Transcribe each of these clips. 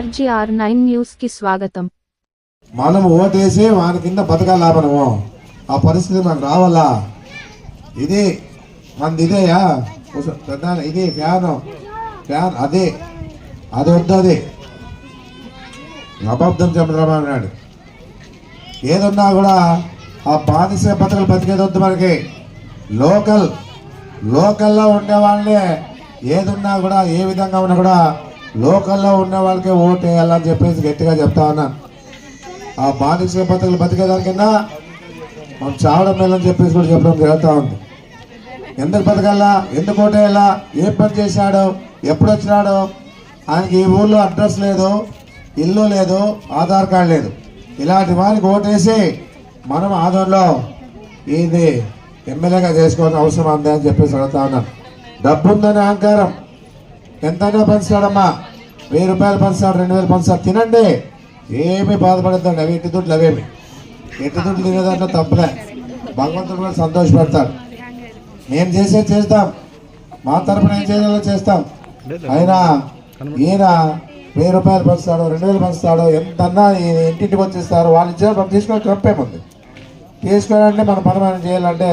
RGR nine న్యూస్కి స్వాగతం. మనం ఓటేసి వాని కింద బతకాలా మనము ఆ పరిస్థితి మనకు రావాలా? ఇది మనది ఇదేయా పెద్ద ఇది ఫ్యాన్. ఫ్యాన్ అదే. అది వద్దు అది. అబద్ధం చంద్రబాబు నాయుడు ఏదున్నా కూడా ఆ బానిస బతకలు బతికేది వద్దు మనకి. లోకల్ లోకల్లో ఉండేవాళ్ళే ఏదున్నా కూడా ఏ విధంగా ఉన్నా కూడా లోకల్లో ఉన్న వాళ్ళకే ఓటు వేయాలని చెప్పేసి గట్టిగా చెప్తా ఉన్నాను ఆ బానిస బతుకులు బతికేదానికన్నా మనం చావడం మేలని చెప్పేసి కూడా చెప్పడం జరుగుతూ ఉంది. ఎందుకు బతకాలా? ఎందుకు ఓటేయాలా ఏం పని చేశాడు? ఎప్పుడు వచ్చినాడు? ఆయనకి ఈ ఊళ్ళో అడ్రస్ లేదు ఇల్లు లేదు ఆధార్ కార్డు లేదు. ఇలాంటి వారికి ఓటేసి మనం ఆధార్లో ఇది ఎమ్మెల్యేగా చేసుకోవాల్సిన అవసరం ఉంది అని చెప్పేసి అడుగుతా ఉన్నాను డబ్బు ఉందని అహంకారం. ఎంతైనా పంచుతాడమ్మా వెయ్యి రూపాయలు పంచుతాడు రెండు వేలు పంచుతాడు తినండి. ఏమీ బాధపడద్దండి. అవి ఇంటి దుడ్లు అవేమి ఎట్టి దుడ్లు తినేదాంట్లో తప్పలే. భగవంతుడు కూడా సంతోషపడతాడు. మేము చేసేది చేస్తాం. మా తరపున ఏం చేయాలో చేస్తాం. అయినా ఈయన వెయ్యి రూపాయలు పంచుతాడు రెండు వేలు పంచుతాడు ఎంతన్నా ఇంటింటికి వచ్చేస్తారు. వాళ్ళు ఇచ్చారు మనం తీసుకొని తప్పేముంది తీసుకోవాలంటే మన పని మనం చేయాలంటే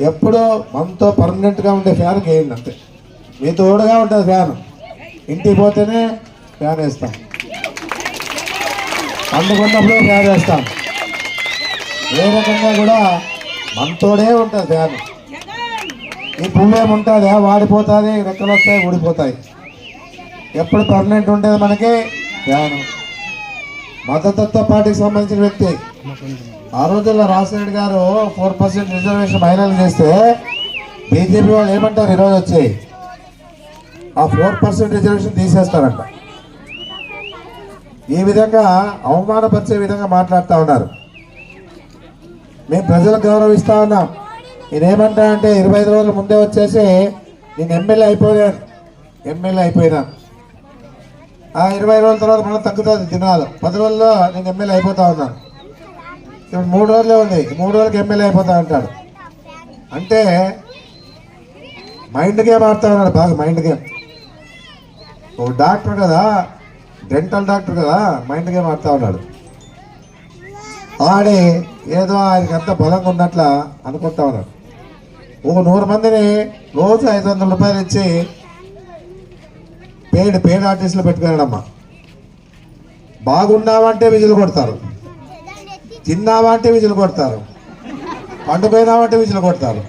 ఎప్పుడూ మనతో పర్మనెంట్గా ఉండే ఫ్యాన్ చేయండి అంతే. మీ తోడుగా ఉంటుంది ఫ్యాన్. ఇంటికి పోతేనే ఫ్యాన్ వేస్తాం. అందుకున్నప్పుడు ఫ్యాన్ వేస్తాం. ఏ రకంగా కూడా మనతోడే ఉంటుంది ఫ్యాన్. ఈ పువ్వు ఏముంటుంది వాడిపోతుంది రెక్కలు వస్తాయి ఊడిపోతాయి. ఎప్పుడు పర్మనెంట్ ఉండేది మనకి ఫ్యాన్. మద్దతుతో పార్టీకి సంబంధించిన వ్యక్తి. ఆ రోజుల్లో రాజశేఖర్ గారు ఫోర్ పర్సెంట్ రిజర్వేషన్ మహిళలు చేస్తే బీజేపీ వాళ్ళు ఏమంటారు? ఈరోజు వచ్చి ఆ ఫోర్ పర్సెంట్ రిజర్వేషన్ తీసేస్తారంట. ఈ విధంగా అవమానపరిచే విధంగా మాట్లాడుతూ ఉన్నారు. మేము ప్రజలకు గౌరవిస్తూ ఉన్నాం. నేనేమంటా అంటే ఇరవై ఐదు రోజుల ముందే వచ్చేసి నేను ఎమ్మెల్యే అయిపోయాను. ఎమ్మెల్యే అయిపోయినాను. ఆ ఇరవై రోజుల తర్వాత మనం తగ్గుతుంది దినాలు. పది రోజుల్లో నేను ఎమ్మెల్యే అయిపోతా ఉన్నాను. ఇప్పుడు మూడు రోజులే ఉంది. ఈ మూడు రోజులకి ఎమ్మెల్యే అయిపోతా అంటాడు. అంటే మైండ్ గేమ్ ఆడుతా ఉన్నాడు బాగా మైండ్ గేమ్. ఒక డాక్టర్ కదా? డెంటల్ డాక్టర్ కదా? మైండ్ గేమ్ ఆడుతా ఉన్నాడు? ఆడి ఏదో ఆయనకి అంత బలంగా ఉన్నట్ల అనుకుంటా ఉన్నాడు. ఒక నూరు మందిని రోజు ఐదు వందల రూపాయలు ఇచ్చి పేడ్ పేడ్ ఆర్టిస్టులు పెట్టుకున్నాడమ్మా. బాగున్నావంటే విజులు కొడతారు. తిన్నావా అంటే విజులు కొడతారు. పండుపోయినావంటే విజులు కొడతారు.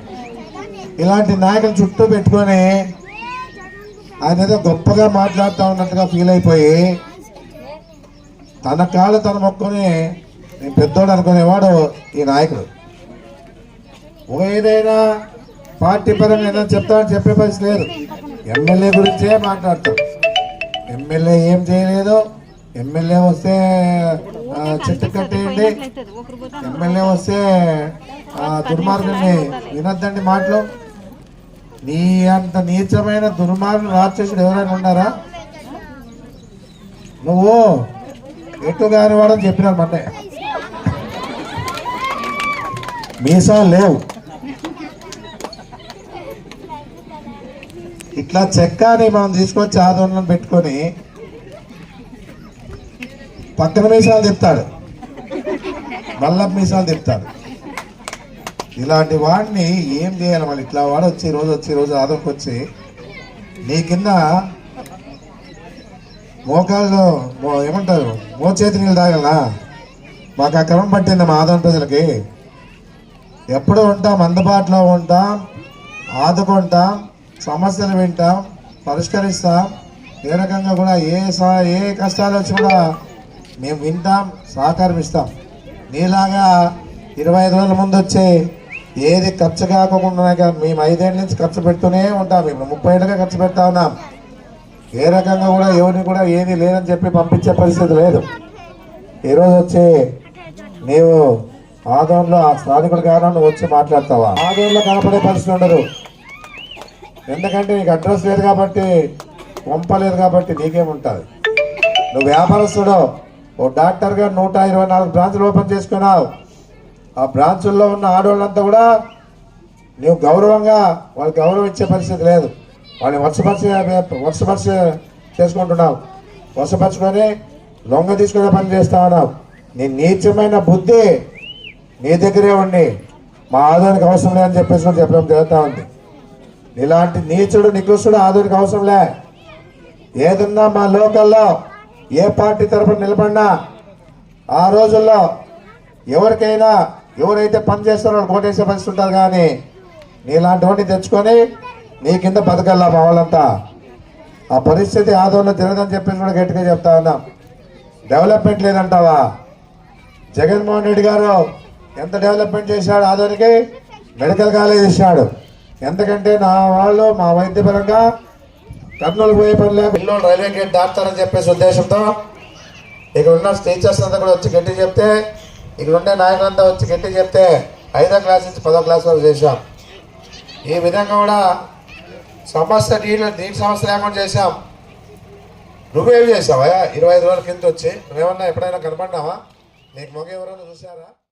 ఇలాంటి నాయకులు చుట్టూ పెట్టుకొని ఆయన ఏదో గొప్పగా మాట్లాడుతూ ఉన్నట్టుగా ఫీల్ అయిపోయి తన కాళ్ళు తన మొక్కని నేను పెద్దోడు అనుకునేవాడు ఈ నాయకుడు. ఏదైనా పార్టీ పరంగా ఏదైనా చెప్తామని చెప్పే పరిస్థితి లేదు. ఎమ్మెల్యే గురించే మాట్లాడతాం. ఎమ్మెల్యే ఏం చేయలేదు ఎమ్మెల్యే వస్తే చెట్టు కట్టేయండి ఎమ్మెల్యే వస్తే దుర్మార్గుని వినొద్దండి మాటలు. నీ అంత నీచమైన దుర్మార్గులు రాక్షసుడు ఎవరైనా ఉన్నారా? నువ్వు ఎటు కాని వాడని చెప్పినారు మొన్నే. మీసాలు లేవు. ఇట్లా చెక్కని మనం తీసుకొచ్చి ఆందోళన పెట్టుకొని పక్కన మీసాలు తిప్పుతాడు. మళ్ళా మీసాలు తిప్పుతాడు. ఇలాంటి వాడిని ఏం చేయాలి? మళ్ళీ ఇట్లా వాడు వచ్చి రోజు వచ్చి రోజు ఆదంకి వచ్చి నీ కింద మోకాళ్ళు మో- ఏమంటారు? మోచేతి నీళ్ళు తాగలనా మాకు ఆ క్రమం పట్టింది మా ఆదం ప్రజలకి. ఎప్పుడు ఉంటాం అందుబాటులో ఉంటాం ఆదుకుంటాం సమస్యలు వింటాం పరిష్కరిస్తాం. ఏ రకంగా కూడా ఏ సా ఏ కష్టాలు వచ్చి కూడా మేము వింటాం సహకరిస్తాం నీలాగా ఇరవై ఐదు రోజుల ముందు వచ్చే ఏది ఖర్చు కాకుండా మేము ఐదేళ్ళ నుంచి ఖర్చు పెడుతూనే ఉంటాం. మేము ముప్పై ఏళ్ళుగా ఖర్చు పెడతా ఉన్నాం. ఏ రకంగా కూడా ఎవరిని కూడా ఏది లేదని చెప్పి పంపించే పరిస్థితి లేదు. ఈరోజు వచ్చి నీవు ఆదోన్లో ఆ స్థానికుడు కారణం వచ్చి మాట్లాడతావా? ఆదోన్లో కనపడే పరిస్థితి ఉండదు. ఎందుకంటే నీకు అడ్రస్ లేదు కాబట్టి పంపలేదు కాబట్టి నీకేముంటుంది నువ్వు వ్యాపారస్తుడు ఓ డాక్టర్గా నూట ఇరవై నాలుగు బ్రాంచ్లు ఓపెన్ చేసుకున్నావు. ఆ బ్రాంచుల్లో ఉన్న ఆడవాళ్ళంతా కూడా నీవు గౌరవంగా వాళ్ళకి గౌరవం ఇచ్చే పరిస్థితి లేదు. వాళ్ళని వర్షపరిచే వర్షపరిచే చేసుకుంటున్నావు. వశపరుచుకొని లొంగ తీసుకునే పని చేస్తా ఉన్నావు. నీ నీచమైన బుద్ధి నీ దగ్గరే ఉండి మా ఆధునిక అవసరం లేదని చెప్పేసి కూడా చెప్పడం జరుగుతూ ఉంది. ఇలాంటి నీచుడు నికృష్టుడు ఆధునిక అవసరం లే. ఏదున్నా మా లోకల్లో ఏ పార్టీ తరపున నిలబడినా ఆ రోజుల్లో ఎవరికైనా ఎవరైతే పని చేస్తారో వాళ్ళు కోటేసే పరిస్థితి ఉంటారు కానీ నీలాంటి వాటిని తెచ్చుకొని నీ కింద బతకల్లా మా వాళ్ళంతా ఆ పరిస్థితి ఆదోళన తిరగదని చెప్పేసి కూడా గట్టిగా చెప్తా ఉన్నాం. డెవలప్మెంట్ లేదంటావా? జగన్మోహన్ రెడ్డి గారు ఎంత డెవలప్మెంట్ చేశాడు ఆదోనికి మెడికల్ కాలేజ్ ఇచ్చాడు. ఎందుకంటే నా వాళ్ళు మా వైద్యపరంగా కర్నూలు పోయే పని లేక పిల్లలు రైల్వే గేట్ దాటుతారని చెప్పేసి ఉద్దేశంతో ఇక ఉన్న టీచర్స్ అంతా కూడా వచ్చి గట్టి చెప్తే ఇక్కడ ఉండే నాయకులంతా వచ్చి గట్టి చెప్తే ఐదో క్లాస్ నుంచి పదో క్లాస్ వరకు చేశాం. ఈ విధంగా కూడా సమస్య నీళ్ళు నీటి సమస్య లేకుండా చేశాం. నువ్వేం చేసావా ఇరవై ఐదు రోజుల కింద వచ్చి నువ్వేమన్నా ఎప్పుడైనా కనపడినావా నీకు మొగ ఎవరైనా చూసారా